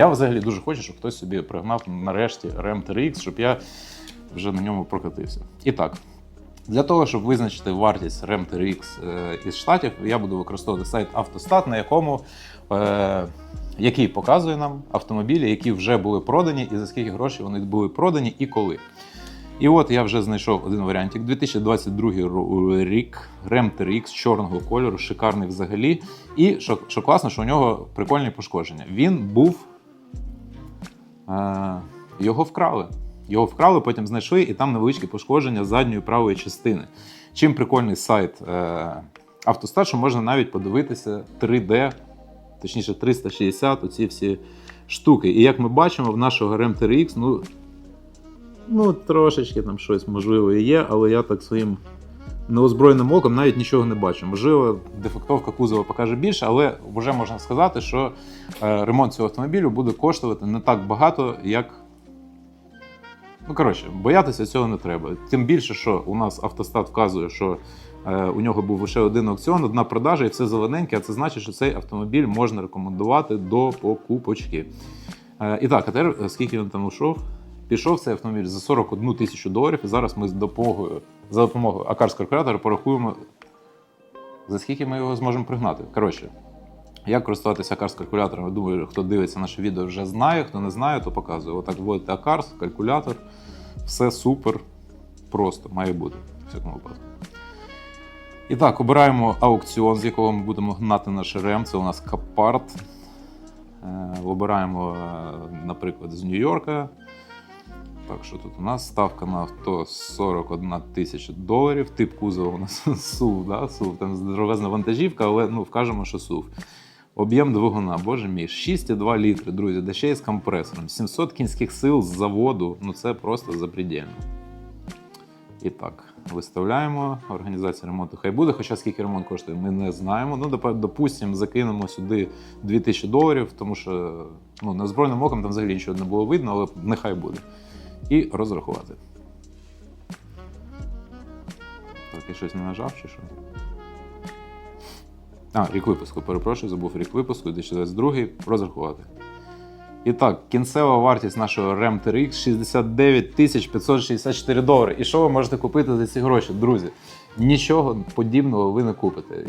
Я взагалі дуже хочу, щоб хтось собі пригнав нарешті Ram TRX, щоб я вже на ньому прокатився. І так, для того, щоб визначити вартість Ram TRX е, із штатів, я буду використовувати сайт Автостат, на якому е, який показує нам автомобілі, які вже були продані, і за скільки грошей вони були продані і коли. І от я вже знайшов один варіантик. 2022 ро- рік Ram TRX чорного кольору, шикарний взагалі. І що, що класно, що у нього прикольні пошкодження. Він був. Е, його вкрали. Його вкрали, потім знайшли, і там невеличкі пошкодження задньої правої частини. Чим прикольний сайт е, Автостат, що можна навіть подивитися 3D, точніше 360, оці всі штуки. І як ми бачимо, в нашого Ram TRX, ну, ну трошечки там щось можливо і є, але я так своїм неозброєним оком навіть нічого не бачу. Можливо, дефектовка кузова покаже більше, але вже можна сказати, що е, ремонт цього автомобілю буде коштувати не так багато, як. Ну, коротше, боятися цього не треба. Тим більше, що у нас автостат вказує, що е, у нього був лише один аукціон, одна продажа і все зелененьке, а це значить, що цей автомобіль можна рекомендувати до покупочки. Е, і так, а тепер, скільки він там ушов? Пішов цей автомобіль за 41 тисячу доларів, і зараз ми з допомогою, за допомогою Акарс калькулятора порахуємо, за скільки ми його зможемо пригнати. Коротше, як користуватися Акарс калькулятором? Я думаю, хто дивиться наше відео, вже знає, хто не знає, то показую. Отак вводите Акарс, калькулятор, все супер, просто має бути в всякому випадку. І так, обираємо аукціон, з якого ми будемо гнати наш рем. Це у нас Капарт. Е, Обираємо, е, наприклад, з Нью-Йорка. Так, що тут у нас ставка на авто 41 тисяча доларів. Тип кузова у нас SUV, да? SUV. Там здоровезна вантажівка, але ну, вкажемо, що SUV. Об'єм двигуна, боже мій, 6,2 літри, друзі, да ще й з компресором. 700 кінських сил з заводу. Ну це просто запредельно. І так, виставляємо. Організація ремонту хай буде. Хоча скільки ремонт коштує, ми не знаємо. Ну, допустимо, закинемо сюди 2000 доларів, тому що ну, незбройним оком там взагалі нічого не було видно, але нехай буде. І розрахувати. Так, я щось не нажав чи що? А, рік випуску, перепрошую, забув рік випуску, 2022, розрахувати. І так, кінцева вартість нашого Ram TRX 69 564 долари. І що ви можете купити за ці гроші, друзі? Нічого подібного ви не купите.